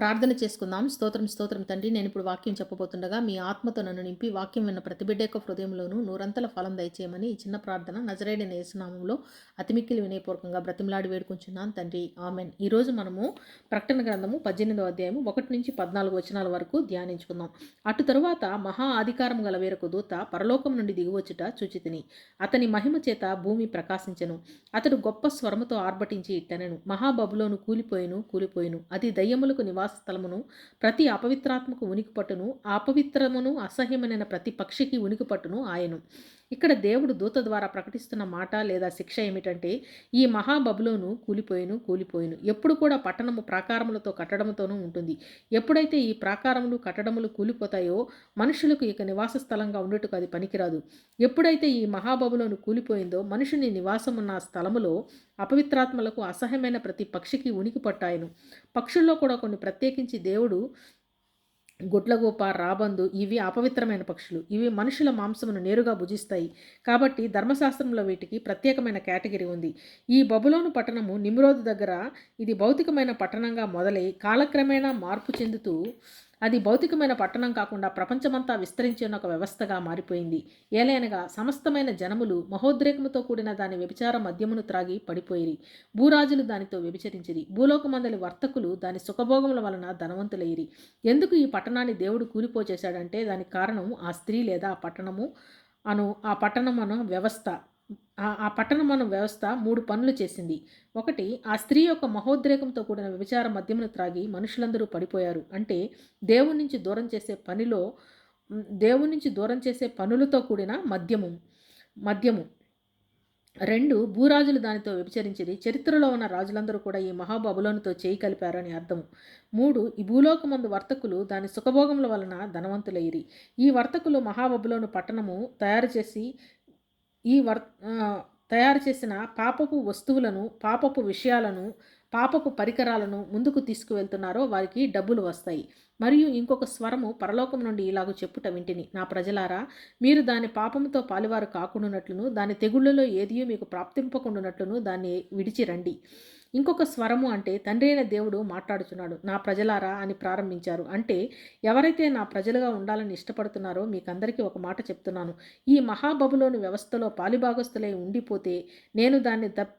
ప్రార్థన చేసుకుందాం. స్తోత్రం స్తోత్రం తండ్రి నేను ఇప్పుడు వాక్యం చెప్పబోతుండగా మీ ఆత్మతో నన్ను నింపి వాక్యం విన్న ప్రతి బిడ్డ యొక్క హృదయంలోనూ నూరంతల ఫలం దయచేయమని ఈ చిన్న ప్రార్థన నజరేడిన యేసునామంలో అతిమిక్కిలి వినయపూర్వకంగా బ్రతిమలాడి వేడుకుంటున్నాను తండ్రి. ఆమెన్. ఈరోజు మనము ప్రకటన గ్రంథము పద్దెనిమిదవ అధ్యాయము ఒకటి నుంచి పద్నాలుగు వచనాల వరకు ధ్యానించుకుందాం. అటు తరువాత మహా అధికారం గల వేరొక దూత పరలోకం నుండి దిగువచ్చుట చూచితిని. అతని మహిమ చేత భూమి ప్రకాశించను. అతడు గొప్ప స్వరముతో ఆర్భటించి ఇట్టనను. మహాబబులోను కూలిపోయిను కూలిపోయిను. అది దయ్యములకు నివాస స్థలమును ప్రతి అపవిత్రాత్మకు ఉనికి పట్టును అపవిత్రమును అసహ్యమైన ప్రతి పక్షికి ఉనికి పట్టును ఆయను ఇక్కడ దేవుడు దూత ద్వారా ప్రకటిస్తున్న మాట లేదా శిక్ష ఏమిటంటే ఈ మహాబబులోను కూలిపోయిను కూలిపోయిను. ఎప్పుడు కూడా పట్టణము ప్రాకారములతో కట్టడంతోనూ ఉంటుంది. ఎప్పుడైతే ఈ ప్రాకారములు కట్టడములు కూలిపోతాయో మనుషులకు ఇక నివాస స్థలంగా ఉండేట్టుకు అది పనికిరాదు. ఎప్పుడైతే ఈ మహాబబులోను కూలిపోయిందో మనుషుని నివాసం ఉన్న స్థలములో అపవిత్రాత్మలకు అసహ్యమైన ప్రతి పక్షికి ఉనికి పట్టాయను పక్షుల్లో కూడా కొన్ని ప్రత్యేకించి దేవుడు గుడ్లగూప రాబందు ఇవి అపవిత్రమైన పక్షులు. ఇవి మనుషుల మాంసమును నేరుగా భుజిస్తాయి. కాబట్టి ధర్మశాస్త్రంలో వీటికి ప్రత్యేకమైన కేటగిరీ ఉంది. ఈ బబులోను పట్టణము నిమ్రోదు దగ్గర ఇది భౌతికమైన పట్టణంగా మొదలై కాలక్రమేణా మార్పు చెందుతూ అది భౌతికమైన పట్టణం కాకుండా ప్రపంచమంతా విస్తరించిన ఒక వ్యవస్థగా మారిపోయింది. ఏలైనగా సమస్తమైన జనములు మహోద్రేకముతో కూడిన దాని వ్యభిచార మద్యమును త్రాగి పడిపోయిరి. భూరాజులు దానితో వ్యభిచరించిరి. భూలోకమందలి వర్తకులు దాని సుఖభోగముల వలన ధనవంతులయ్యిరి ఎందుకు ఈ పట్టణాన్ని దేవుడు కూలిపోచేశాడంటే దానికి కారణం ఆ స్త్రీ లేదా ఆ పట్టణము అను ఆ పట్టణం అను వ్యవస్థ. ఆ- ఆ పట్టణమన వ్యవస్థ మూడు పనులు చేసింది. ఒకటి ఆ స్త్రీ యొక్క మహోద్రేకంతో కూడిన వ్యభిచార మద్యమును త్రాగి మనుషులందరూ పడిపోయారు. అంటే దేవుని నుంచి దూరం చేసే పనిలో దేవుని నుంచి దూరం చేసే పనులతో కూడిన మద్యము మద్యము. రెండు భూరాజులు దానితో వ్యభిచరించిరి చరిత్రలో ఉన్న రాజులందరూ కూడా ఈ మహాబబులోనితో చేయి కలిపారని అర్థము. మూడు ఈ భూలోకమందు వర్తకులు దాని సుఖభోగముల వలన ధనవంతులయ్యిరి ఈ వర్తకులు మహాబబులోను పట్టణము తయారు చేసి ఈ వర్ తయారు చేసిన పాపపు వస్తువులను పాపపు విషయాలను పాపపు పరికరాలను ముందుకు తీసుకువెళ్తున్నారో వారికి డబ్బులు వస్తాయి. మరియు ఇంకొక స్వరము పరలోకం నుండి ఇలాగ చెప్పుట వింటిని. నా ప్రజలారా మీరు దాని పాపముతో పాలువారు కాకుండానట్లును దాని తెగుళ్ళలో ఏదియో మీకు ప్రాప్తింపకుండానట్లును దాన్ని విడిచి రండి. ఇంకొక స్వరము అంటే తండ్రి అయిన దేవుడు మాట్లాడుచున్నాడు. నా ప్రజలారా అని ప్రారంభించారు. అంటే ఎవరైతే నా ప్రజలుగా ఉండాలని ఇష్టపడుతున్నారో మీకందరికీ ఒక మాట చెప్తున్నాను. ఈ మహాబబులోని వ్యవస్థలో పాలిభాగస్తులై ఉండిపోతే నేను దాన్ని తప్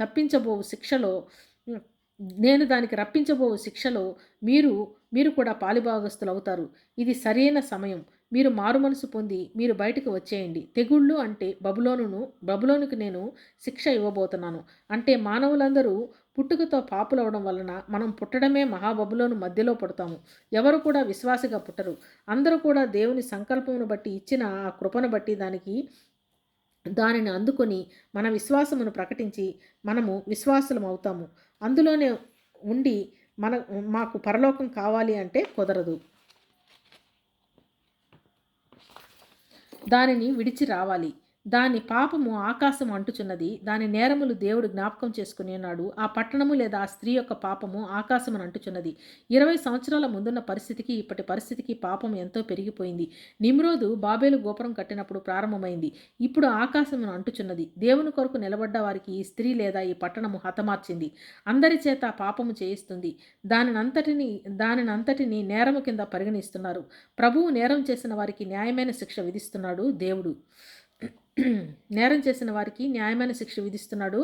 తప్పించబోవు శిక్షలో నేను దానికి రప్పించబో శిక్షలో మీరు మీరు కూడా పాలిభాగస్తులు అవుతారు. ఇది సరైన సమయం. మీరు మారు మనసు పొంది మీరు బయటకు వచ్చేయండి. తెగుళ్ళు అంటే బబులోనును బబులోనుకు నేను శిక్ష ఇవ్వబోతున్నాను. అంటే మానవులందరూ పుట్టుకతో పాపులవడం వలన మనం పుట్టడమే మహాబబులోను మధ్యలో పుడతాము. ఎవరు కూడా విశ్వాసిగా పుట్టరు. అందరూ కూడా దేవుని సంకల్పమును బట్టి ఇచ్చిన ఆ కృపను బట్టి దానికి దానిని అందుకొని మన విశ్వాసమును ప్రకటించి మనము విశ్వాసులం అవుతాము అందులోనే ఉండి మన మాకు పరలోకం కావాలి అంటే కుదరదు. దానిని విడిచి రావాలి. దాని పాపము ఆకాశం అంటుచున్నది. దాని నేరములు దేవుడు జ్ఞాపకం చేసుకుని ఉన్నాడు. ఆ పట్టణము లేదా ఆ స్త్రీ యొక్క పాపము ఆకాశమును అంటుచున్నది. ఇరవై సంవత్సరాల ముందున్న పరిస్థితికి ఇప్పటి పరిస్థితికి పాపం ఎంతో పెరిగిపోయింది. నిమ్రోదు బాబేలు గోపురం కట్టినప్పుడు ప్రారంభమైంది. ఇప్పుడు ఆకాశమును అంటుచున్నది. దేవుని కొరకు నిలబడ్డ వారికి ఈ స్త్రీ లేదా ఈ పట్టణము హతమార్చింది. అందరి చేత పాపము చేయిస్తుంది. దానినంతటిని దానినంతటిని నేరము కింద పరిగణిస్తున్నారు. ప్రభువు నేరం చేసిన వారికి న్యాయమైన శిక్ష విధిస్తున్నాడు దేవుడు. నేరం చేసిన వారికి న్యాయమైన శిక్ష విధిస్తున్నాడు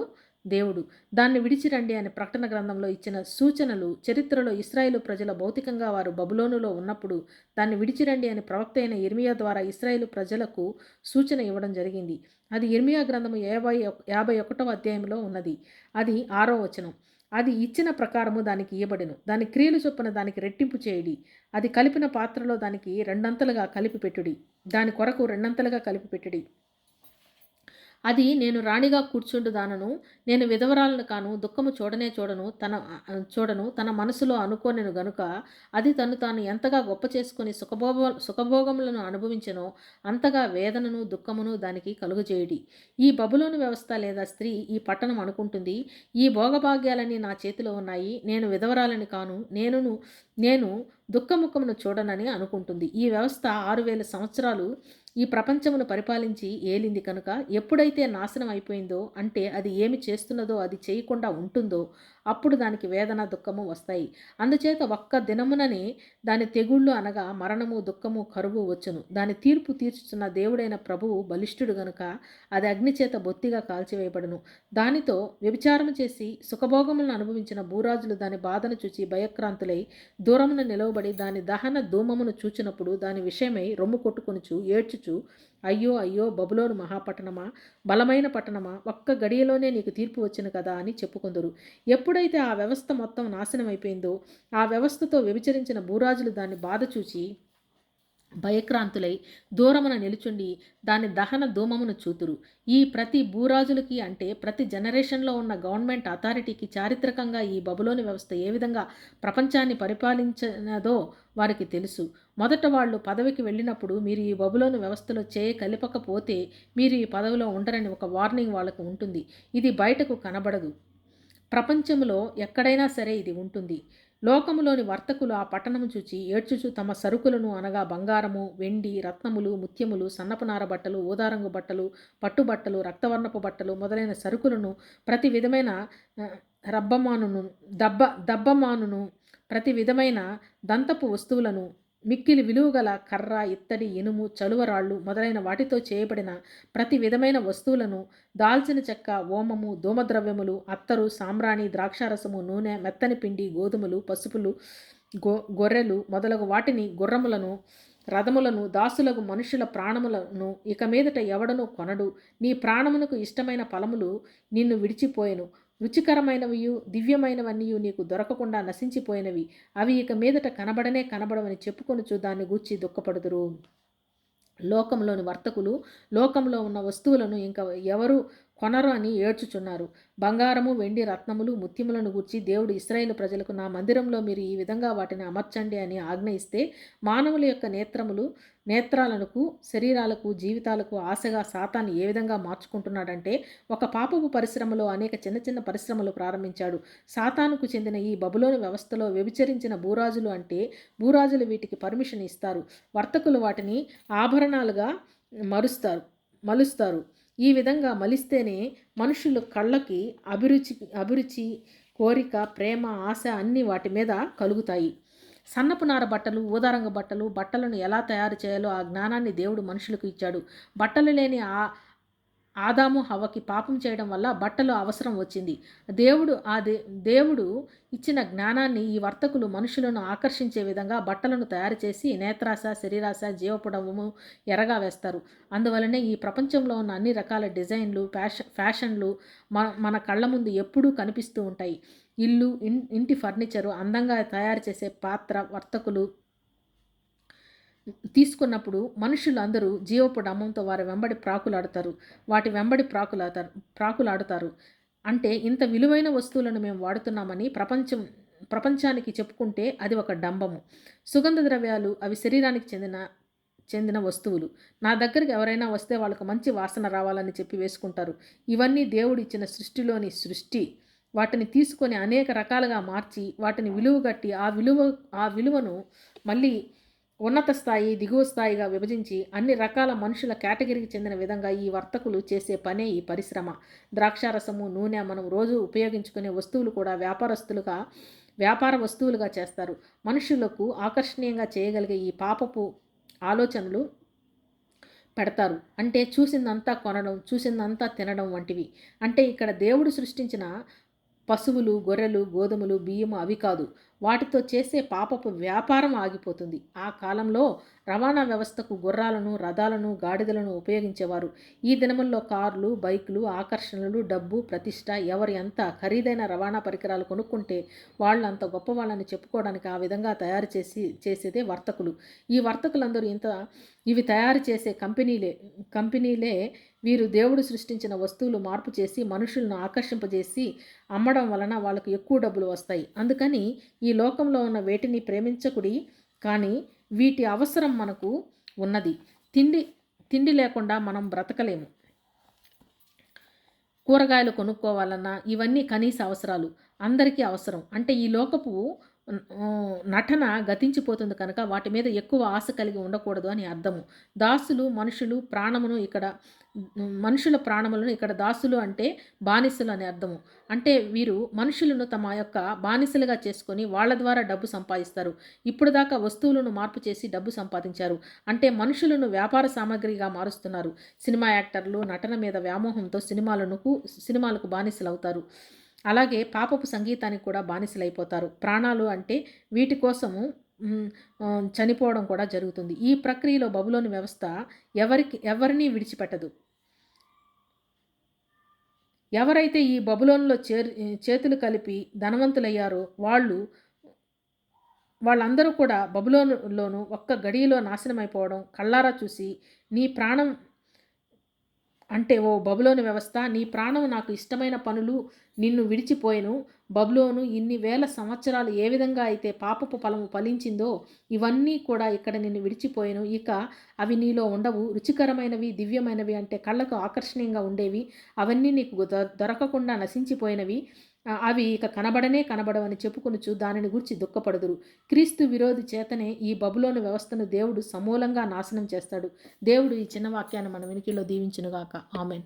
దేవుడు. దాన్ని విడిచిరండి అనే ప్రకటన గ్రంథంలో ఇచ్చిన సూచనలు చరిత్రలో ఇస్రాయేలు ప్రజల భౌతికంగా వారు బబులోనులో ఉన్నప్పుడు దాన్ని విడిచిరండి అని ప్రవక్త అయిన ఇర్మియా ద్వారా ఇస్రాయేలు ప్రజలకు సూచన ఇవ్వడం జరిగింది. అది ఇర్మియా గ్రంథము యాభై యాభై ఒకటవ అధ్యాయంలో ఉన్నది. అది ఆరో వచనం. అది ఇచ్చిన ప్రకారము దానికి ఇయ్యబడెను. దాని క్రియలు చొప్పున దానికి రెట్టింపు చేయడి. అది కలిపిన పాత్రలో దానికి రెండంతలుగా కలిపి పెట్టుడి దాని కొరకు రెండంతలుగా కలిపి పెట్టుడి అది నేను రాణిగా కూర్చుండు దానను నేను విధవరాలను కాను దుఃఖము చూడనే చూడను తన చూడను తన మనసులో అనుకోనెను గనుక అది తను తాను ఎంతగా గొప్ప చేసుకుని సుఖభోగ సుఖభోగములను అనుభవించనో అంతగా వేదనను దుఃఖమును దానికి కలుగజేయడి. ఈ బబులోని వ్యవస్థ లేదా స్త్రీ ఈ పట్టణం అనుకుంటుంది. ఈ భోగభాగ్యాలన్నీ నా చేతిలో ఉన్నాయి. నేను విధవరాలని కాను నేనును నేను దుఃఖముఖమును చూడనని అనుకుంటుంది. ఈ వ్యవస్థ ఆరు వేల సంవత్సరాలు ఈ ప్రపంచమును పరిపాలించి ఏలింది కనుక ఎప్పుడైతే నాశనం అయిపోయిందో అంటే అది ఏమి చేస్తున్నదో అది చేయకుండా ఉంటుందో అప్పుడు దానికి వేదన దుఃఖము వస్తాయి. అందుచేత ఒక్క దినముననే దాని తెగుళ్ళు అనగా మరణము దుఃఖము కరువు వచ్చును. దాని తీర్పు తీర్చుతున్న దేవుడైన ప్రభువు బలిష్ఠుడు గనుక అది అగ్నిచేత బొత్తిగా కాల్చివేయబడును. దానితో వ్యభిచారం చేసి సుఖభోగములను అనుభవించిన భూరాజులు దాని బాధను చూచి భయక్రాంతులై దూరమున నిలవబడి దాని దహన ధూమమును చూచినప్పుడు దాని విషయమై రొమ్ము కొట్టుకొనుచు ఏడ్చుచు అయ్యో అయ్యో బబులోను మహాపట్టణమా? బలమైన పట్టణమా? ఒక్క గడియలోనే నీకు తీర్పు వచ్చిన కదా అని చెప్పుకుందరు. ఎప్పుడైతే ఆ వ్యవస్థ మొత్తం నాశనం అయిపోయిందో ఆ వ్యవస్థతో వ్యభిచరించిన భూరాజులు దాన్ని బాధ చూచి భయక్రాంతులై దూరమున నిలుచుండి దాని దహన ధూమమును చూతురు. ఈ ప్రతి భూరాజులకి అంటే ప్రతి జనరేషన్లో ఉన్న గవర్నమెంట్ అథారిటీకి చారిత్రకంగా ఈ బబులోని వ్యవస్థ ఏ విధంగా ప్రపంచాన్ని పరిపాలించినదో వారికి తెలుసు. మొదట వాళ్ళు పదవికి వెళ్ళినప్పుడు మీరు ఈ బబులోని వ్యవస్థలో చేయ కలిపకపోతే మీరు ఈ పదవిలో ఉండరని ఒక వార్నింగ్ వాళ్ళకు ఉంటుంది. ఇది బయటకు కనబడదు. ప్రపంచంలో ఎక్కడైనా సరే ఇది ఉంటుంది. లోకములోని వర్తకులు ఆ పట్టణము చూచి ఏడ్చుచు తమ సరుకులను అనగా బంగారము వెండి రత్నములు ముత్యములు సన్నపునార బట్టలు ఊదారంగు బట్టలు పట్టుబట్టలు రక్తవర్ణపు బట్టలు మొదలైన సరుకులను ప్రతి విధమైన రబ్బమానును దబ్బ దబ్బమానును ప్రతి విధమైన దంతపు వస్తువులను మిక్కిలి విలువగల కర్ర ఇత్తడి ఇనుము చలువరాళ్ళు మొదలైన వాటితో చేయబడిన ప్రతి విధమైన వస్తువులను దాల్చిన చెక్క ఓమము ధూమద్రవ్యములు అత్తరు సాంబ్రాణి ద్రాక్షారసము నూనె మెత్తని పిండి గోధుమలు పసుపులు గో గొర్రెలు మొదలగు వాటిని గుర్రములను రథములను దాసులకు మనుషుల ప్రాణములను ఇక మీదట ఎవడను కొనడు. నీ ప్రాణమునకు ఇష్టమైన ఫలములు నిన్ను విడిచిపోయెను. రుచికరమైనవియు దివ్యమైనవన్నీయు నీకు దొరకకుండా నశించిపోయినవి. అవి ఇక మీదట కనబడనే కనబడవని చెప్పుకొనుచు దాన్ని గూర్చి దుఃఖపడుదురు. లోకంలోని వర్తకులు లోకంలో ఉన్న వస్తువులను ఇంకా ఎవరు కొనరు అని ఏడ్చుచున్నారు. బంగారము వెండి రత్నములు ముత్యములను గూర్చి దేవుడు ఇస్రాయేల్ ప్రజలకు నా మందిరంలో మీరు ఈ విధంగా వాటిని అమర్చండి అని ఆజ్ఞ ఇస్తే మానవుల యొక్క నేత్రములు నేత్రాలకు శరీరాలకు జీవితాలకు ఆశగా సాతాన్ని ఏ విధంగా మార్చుకుంటున్నాడంటే ఒక పాపపు పరిశ్రమలో అనేక చిన్న చిన్న పరిశ్రమలు ప్రారంభించాడు. సాతానుకు చెందిన ఈ బబులోని వ్యవస్థలో వ్యభిచరించిన భూరాజులు అంటే భూరాజులు వీటికి పర్మిషన్ ఇస్తారు. వర్తకులు వాటిని ఆభరణాలుగా మరుస్తారు మలుస్తారు. ఈ విధంగా మలిస్తేనే మనుషుల కళ్ళకి అభిరుచి అభిరుచి కోరిక ప్రేమ ఆశ అన్నీ వాటి మీద కలుగుతాయి. సన్నపు నార బట్టలు ఊదారంగ బట్టలు బట్టలను ఎలా తయారు చేయాలో ఆ జ్ఞానాన్ని దేవుడు మనుషులకు ఇచ్చాడు. బట్టలు లేని ఆ ఆదాము హవ్వకి పాపం చేయడం వల్ల బట్టలు అవసరం వచ్చింది. దేవుడు ఆ దే దేవుడు ఇచ్చిన జ్ఞానాన్ని ఈ వర్తకులు మనుషులను ఆకర్షించే విధంగా బట్టలను తయారు చేసి నేత్రాశ శరీరాశ జీవపడవము ఎరగా వేస్తారు. అందువలనే ఈ ప్రపంచంలో ఉన్న అన్ని రకాల డిజైన్లు ఫ్యాషన్ ఫ్యాషన్లు మన మన కళ్ళ ముందు ఎప్పుడూ కనిపిస్తూ ఉంటాయి. ఇల్లు ఇన్ ఇంటి ఫర్నిచరు అందంగా తయారు చేసే పాత్ర వర్తకులు తీసుకున్నప్పుడు మనుషులు అందరూ జీవపు డమ్మంతో వారి వెంబడి ప్రాకులాడతారు. వాటి వెంబడి ప్రాకులాడతారు ప్రాకులాడతారు. అంటే ఇంత విలువైన వస్తువులను మేము వాడుతున్నామని ప్రపంచం ప్రపంచానికి చెప్పుకుంటే అది ఒక డంబము. సుగంధ ద్రవ్యాలు అవి శరీరానికి చెందిన చెందిన వస్తువులు. నా దగ్గరికి ఎవరైనా వస్తే వాళ్ళకు మంచి వాసన రావాలని చెప్పి వేసుకుంటారు. ఇవన్నీ దేవుడు ఇచ్చిన సృష్టిలోని సృష్టి. వాటిని తీసుకొని అనేక రకాలుగా మార్చి వాటిని విలువగట్టి ఆ విలువ ఆ విలువను మళ్ళీ ఉన్నత స్థాయి దిగువ స్థాయిగా విభజించి అన్ని రకాల మనుషుల కేటగిరీకి చెందిన విధంగా ఈ వర్తకులు చేసే పనే ఈ పరిశ్రమ. ద్రాక్షారసము నూనె మనం రోజు ఉపయోగించుకునే వస్తువులు కూడా వ్యాపారస్తులుగా వ్యాపార వస్తువులుగా చేస్తారు. మనుషులకు ఆకర్షణీయంగా చేయగలిగే ఈ పాపపు ఆలోచనలు పెడతారు. అంటే చూసిందంతా కొనడం చూసిందంతా తినడం వంటివి. అంటే ఇక్కడ దేవుడు సృష్టించిన పశువులు గొర్రెలు గోధుమలు బియ్యము అవి కాదు. వాటితో చేసే పాపపు వ్యాపారం ఆగిపోతుంది. ఆ కాలంలో రవాణా వ్యవస్థకు గుర్రాలను రథాలను గాడిదలను ఉపయోగించేవారు. ఈ దినముల్లో కార్లు బైకులు ఆకర్షణలు డబ్బు ప్రతిష్ట ఎవరు ఎంత ఖరీదైన రవాణా పరికరాలు కొనుక్కుంటే వాళ్ళు అంత గొప్పవాళ్ళని చెప్పుకోవడానికి ఆ విధంగా తయారు చేసి చేసేదే వర్తకులు. ఈ వర్తకులందరూ ఇంత ఇవి తయారు చేసే కంపెనీలే కంపెనీలే వీరు దేవుడు సృష్టించిన వస్తువులు మార్పు చేసి మనుషులను ఆకర్షింపజేసి అమ్మడం వలన వాళ్ళకు ఎక్కువ డబ్బులు వస్తాయి. అందుకని ఈ లోకంలో ఉన్న వేటిని ప్రేమించకుడి కానీ వీటి అవసరం మనకు ఉన్నది. తిండి తిండి లేకుండా మనం బ్రతకలేము. కూరగాయలు కొనుక్కోవాలన్నా ఇవన్నీ కనీస అవసరాలు. అందరికీ అవసరం. అంటే ఈ లోకపు నటన గతించిపోతుంది కనుక వాటి మీద ఎక్కువ ఆశ కలిగి ఉండకూడదు అని అర్థము. దాసులు మనుషులు ప్రాణమును ఇక్కడ మనుషుల ప్రాణములను ఇక్కడ దాసులు అంటే బానిసలు అని అర్థము. అంటే వీరు మనుషులను తమ యొక్క బానిసలుగా చేసుకొని వాళ్ళ ద్వారా డబ్బు సంపాదిస్తారు. ఇప్పుడు దాకా వస్తువులను మార్పు చేసి డబ్బు సంపాదించారు. అంటే మనుషులను వ్యాపార సామాగ్రిగా మారుస్తున్నారు. సినిమా యాక్టర్లు నటన మీద వ్యామోహంతో సినిమాలను సినిమాలకు బానిసలు అవుతారు అలాగే పాపపు సంగీతానికి కూడా బానిసలైపోతారు. ప్రాణాలు అంటే వీటి కోసము చనిపోవడం కూడా జరుగుతుంది. ఈ ప్రక్రియలో బబులోని వ్యవస్థ ఎవరికి ఎవరిని విడిచిపెట్టదు. ఎవరైతే ఈ బబులోన్లో చేర్ చేతులు కలిపి ధనవంతులయ్యారో వాళ్ళు వాళ్ళందరూ కూడా బబులోనులోను ఒక్క గడియలో నాశనమైపోవడం కళ్ళారా చూసి నీ ప్రాణం అంటే ఓ బబులోని వ్యవస్థ నీ ప్రాణం నాకు ఇష్టమైన పనులు నిన్ను విడిచిపోయెను. బబులోను ఇన్ని వేల సంవత్సరాలు ఏ విధంగా అయితే పాపపు ఫలము ఫలించిందో ఇవన్నీ కూడా ఇక్కడ నిన్ను విడిచిపోయాను. ఇక అవి నీలో ఉండవు. రుచికరమైనవి దివ్యమైనవి అంటే కళ్ళకు ఆకర్షణీయంగా ఉండేవి. అవన్నీ నీకు దొ- దొరకకుండా నశించిపోయినవి. అవి ఇక కనబడనే కనబడవని చెప్పుకొనుచు దానిని గురించి దుఃఖపడుదురు. క్రీస్తు విరోధి చేతనే ఈ బబులోని వ్యవస్థను దేవుడు సమూలంగా నాశనం చేస్తాడు. దేవుడు ఈ చిన్న వాక్యాన్ని మన వెనుకలో దీవించునుగాక. ఆమెన్.